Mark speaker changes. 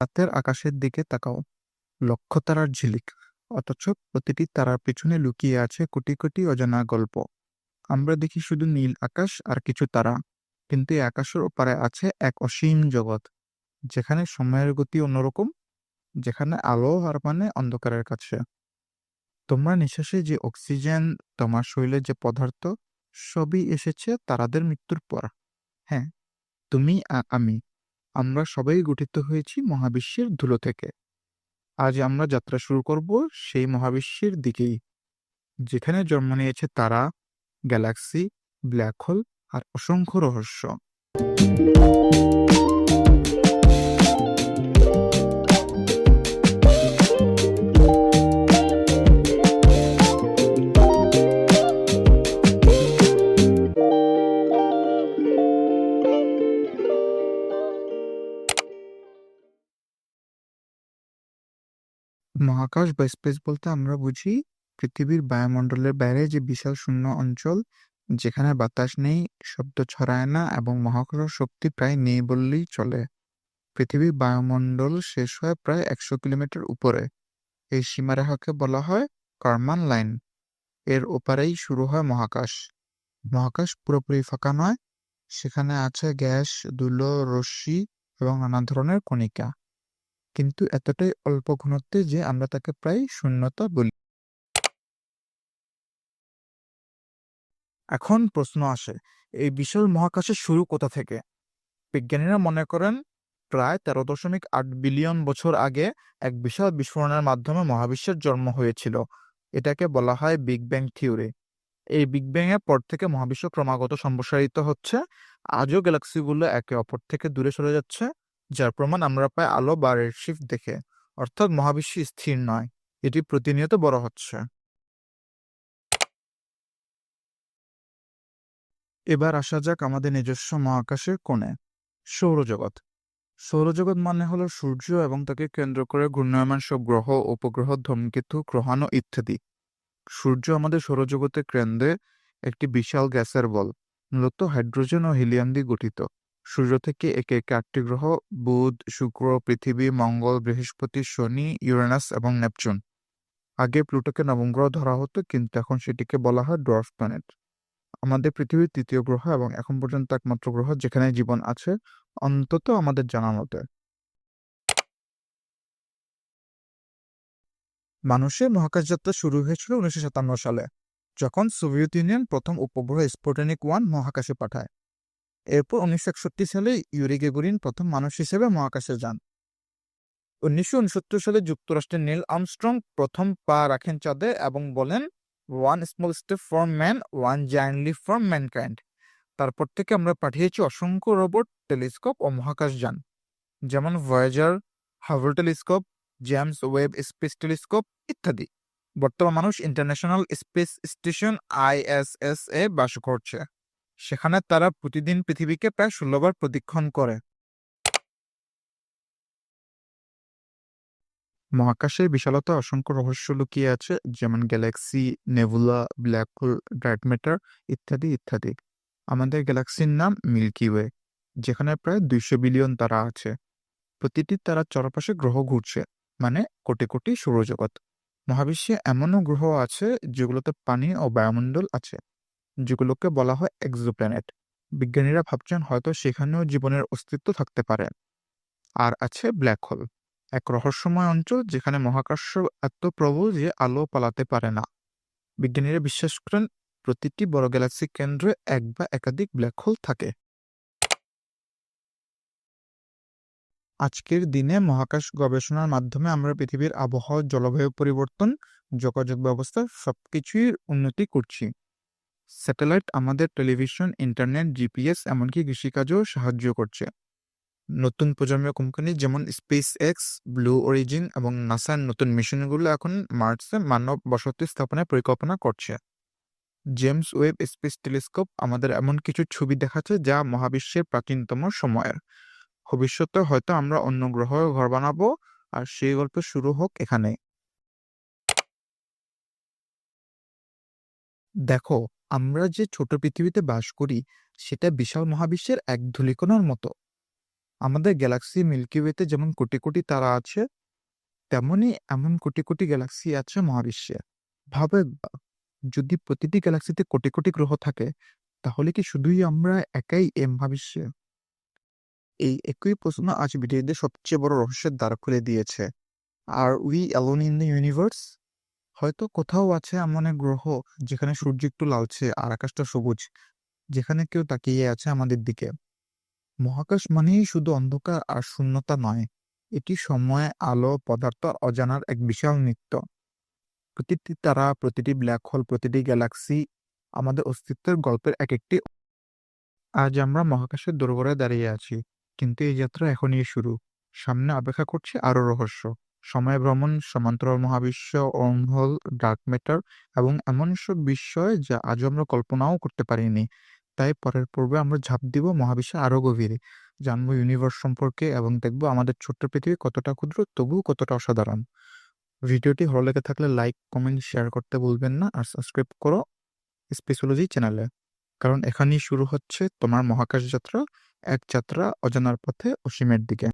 Speaker 1: রাতের আকাশের দিকে তাকাও। লক্ষ তারার ঝিলিক, অথচ প্রতিটি তারার পিছনে লুকিয়ে আছে কোটি কোটি অজানা গল্প। আমরা দেখি শুধু নীল আকাশ আর কিছু তারা, কিন্তু এই আকাশের ওপারে আছে এক অসীম জগৎ, যেখানে সময়ের গতি অন্যরকম, যেখানে আলো আর মানে অন্ধকারের কাছে। তোমরা নিঃশ্বাসে যে অক্সিজেন, তোমার শরীরে যে পদার্থ, সবই এসেছে তারাদের মৃত্যুর পর। হ্যাঁ তুমি আমি। আমরা সবাই গঠিত হয়েছি মহাবিশ্বের ধুলো থেকে। আজ আমরা যাত্রা শুরু করব সেই মহাবিশ্বের দিকেই, যেখানে জন্ম নিয়েছে তারা, গ্যালাক্সি, ব্ল্যাক হোল আর অসংখ্য রহস্য। মহাকাশ বা স্পেস বলতে আমরা বুঝি পৃথিবীর বায়ুমণ্ডলের বাইরে যে বিশাল শূন্য অঞ্চল, যেখানে বাতাস নেই, শব্দ ছড়ায় না এবং মহাকর্ষ শক্তি প্রায় নেই বললেই চলে। পৃথিবীর বায়ুমণ্ডল শেষ হয় প্রায় একশো কিলোমিটার উপরে। এই সীমারেখাকে বলা হয় কার্মান লাইন। এর ওপারেই শুরু হয় মহাকাশ। মহাকাশ পুরোপুরি ফাঁকা নয়, সেখানে আছে গ্যাস ধুলো রশ্মি এবং নানা ধরনের কণিকা। কিন্তু এতটাই অল্প ঘনত্বে যে আমরা তাকে প্রায় শূন্যতা বলি। এখন প্রশ্ন আসে, এই বিশাল মহাকাশের শুরু কোথা থেকে? বিজ্ঞানীরা মনে করেন প্রায় তেরো দশমিক আট বিলিয়ন বছর আগে এক বিশাল বিস্ফোরণের মাধ্যমে মহাবিশ্বের জন্ম হয়েছিল। এটাকে বলা হয় বিগ ব্যাং থিওরি। এই বিগ ব্যাং এর পর থেকে মহাবিশ্ব ক্রমাগত সম্প্রসারিত হচ্ছে। আজও গ্যালাক্সিগুলো একে অপর থেকে দূরে সরে যাচ্ছে। যার প্রমাণ আমরা পাই আলো বা রেডশিফট দেখে। অর্থাৎ মহাবিশ্ব স্থির নয়। এটি প্রতিনিয়ত বড় হচ্ছে। এবার আসা যাক আমাদের নিজস্ব মহাকাশের কোণে। সৌরজগৎ। সৌরজগৎ মানে হলো সূর্য এবং তাকে কেন্দ্র করে ঘূর্ণায়মান সব গ্রহ, উপগ্রহ, ধূমকেতু, গ্রহাণু ইত্যাদি। সূর্য আমাদের সৌরজগতের কেন্দ্রে একটি বিশাল গ্যাসের বল, মূলত হাইড্রোজেন ও হিলিয়াম দিয়ে গঠিত। সূর্য থেকে একে একে আটটি গ্রহ, বুধ, শুক্র, পৃথিবী, মঙ্গল, বৃহস্পতি, শনি, ইউরেনাস এবং নেপচুন। আগে প্লুটোকে নবম গ্রহ ধরা হতো, কিন্তু এখন সেটিকে বলা হয় ড্রফ প্ল্যানেট। আমাদের পৃথিবীর তৃতীয় গ্রহ এবং এখন পর্যন্ত একমাত্র গ্রহ যেখানে জীবন আছে, অন্তত আমাদের জানা মতে। মানুষের মহাকাশ যাত্রা শুরু হয়েছিল উনিশশো সাতান্ন সালে, যখন সোভিয়েত ইউনিয়ন প্রথম উপগ্রহ স্পুটনিক ওয়ান মহাকাশে পাঠায়। এরপর উনিশশো একষট্টি সালে ইউরি গেগুরিন প্রথম মানুষ হিসেবে মহাকাশে যান। উনিশশো উনসত্তর সালে যুক্তরাষ্ট্রের নীল আমস্ট্রং প্রথম পা রাখেন চাঁদে এবং বলেন one small step for man one giant leap for mankind তারপর থেকে আমরা পাঠিয়েছি অসংখ্য রোবট, টেলিস্কোপ ও মহাকাশ যান। যেমন voyager hubble telescope James Webb space telescope ইত্যাদি। বর্তমান মানুষ ইন্টারন্যাশনাল স্পেস স্টেশন আইএসএস এ বাস করছে। সেখানে তারা প্রতিদিন পৃথিবীকে প্রায় ষোলোবার প্রদক্ষিণ করে। মহাকাশের বিশালতা অসংখ্য রহস্য লুকিয়ে আছে, যেমন galaxy, nebula, black hole, dark matter ইত্যাদি ইত্যাদি। আমাদের গ্যালাক্সির নাম মিল্কি ওয়ে, যেখানে প্রায় দুইশো বিলিয়ন তারা আছে। প্রতিটি তারার চারপাশে গ্রহ ঘুরছে মানে কোটি কোটি সৌরজগৎ। মহাবিশ্বে এমনও গ্রহ আছে যেগুলোতে পানি ও বায়ুমণ্ডল আছে। যেগুলোকে বলা হয় এক্সোপ্ল্যানেট বিজ্ঞানীরা ভাবছেন হয়তো সেখানেও জীবনের অস্তিত্ব থাকতে পারে। আর আছে ব্ল্যাক হোল এক রহস্যময় অঞ্চল যেখানে মহাকাশ এত প্রবল যে আলো পালাতে পারে না। বিজ্ঞানীরা বিশ্বাস করেন প্রতিটি বড় গ্যালাক্সি কেন্দ্রে এক বা একাধিক ব্ল্যাক হোল থাকে। আজকের দিনে মহাকাশ গবেষণার মাধ্যমে আমরা পৃথিবীর আবহাওয়া, জলবায়ু পরিবর্তন, যোগাযোগ ব্যবস্থা সবকিছুই উন্নতি করছি। স্যাটেলাইট আমাদের টেলিভিশন, ইন্টারনেট, জিপিএস, এমনকি কৃষিকাজেও সাহায্য করছে। নতুন প্রজন্মের কোম্পানি যেমন স্পেস এক্স ব্লু অরিজিন এবং নাসার নতুন মিশনগুলো এখন মার্সে মানব বসতি স্থাপনের পরিকল্পনা করছে। জেমস ওয়েব স্পেস টেলিস্কোপ আমাদের এমন কিছু ছবি দেখাচ্ছে যা মহাবিশ্বের প্রাচীনতম সময়ের। ভবিষ্যতে হয়তো আমরা অন্য গ্রহে ঘর বানাবো, আর সেই গল্প শুরু হোক এখানে দেখো আমরা যে ছোট পৃথিবীতে বাস করি, সেটা বিশাল মহাবিশ্বের এক ধূলিকণার মতো। আমাদের গ্যালাক্সি মিল্কি ওয়েতে যেমন কোটি কোটি তারা আছে, তেমনি এমন কোটি কোটি গ্যালাক্সি আছে মহাবিশ্বে। ভাবে যদি প্রতিটি গ্যালাক্সিতে কোটি কোটি গ্রহ থাকে, তাহলে কি শুধুই আমরা একাই এ মহাবিশ্বে? এই একই প্রশ্ন আজ বিজ্ঞানীদের সবচেয়ে বড় রহস্যের দ্বার খুলে দিয়েছে। Are we alone in the universe হয়তো কোথাও আছে এমন এক গ্রহ যেখানে সূর্য একটু লালচে আর আকাশটা সবুজ। যেখানে কেউ তাকিয়ে আছে আমাদের দিকে। মহাকাশ মানেই শুধু অন্ধকার আর শূন্যতা নয়, এটি সময়, আলো, পদার্থ অজানার এক বিশাল নৃত্য। প্রতিটি তারা, প্রতিটি ব্ল্যাক হোল প্রতিটি গ্যালাক্সি আমাদের অস্তিত্বের গল্পের এক একটি আজ আমরা মহাকাশের দোরগোড়ায় দাঁড়িয়ে আছি, কিন্তু এই যাত্রা এখনই শুরু। সামনে অপেক্ষা করছে আরও রহস্য। সময় ভ্রমণ, সমান্তরাল মহাবিশ্ব ওর্মহোল ডার্ক ম্যাটার এবং এমন সব বিষয় যা আজ আমরা কল্পনাও করতে পারিনি। তাই পরের পর্বে আমরা ঝাঁপ দিব মহাবিশ্বে আরও গভীরে। জানব ইউনিভার্স সম্পর্কে এবং দেখব আমাদের ছোট্ট পৃথিবী কতটা ক্ষুদ্র, তবুও কতটা অসাধারণ। ভিডিওটি ভালো লেগে থাকলে লাইক কমেন্ট শেয়ার করতে ভুলবেন না আর সাবস্ক্রাইব করো স্পেসোলজি চ্যানেলে কারণ এখানেই শুরু হচ্ছে তোমার মহাকাশ যাত্রা, এক যাত্রা অজানার পথে অসীমের দিকে।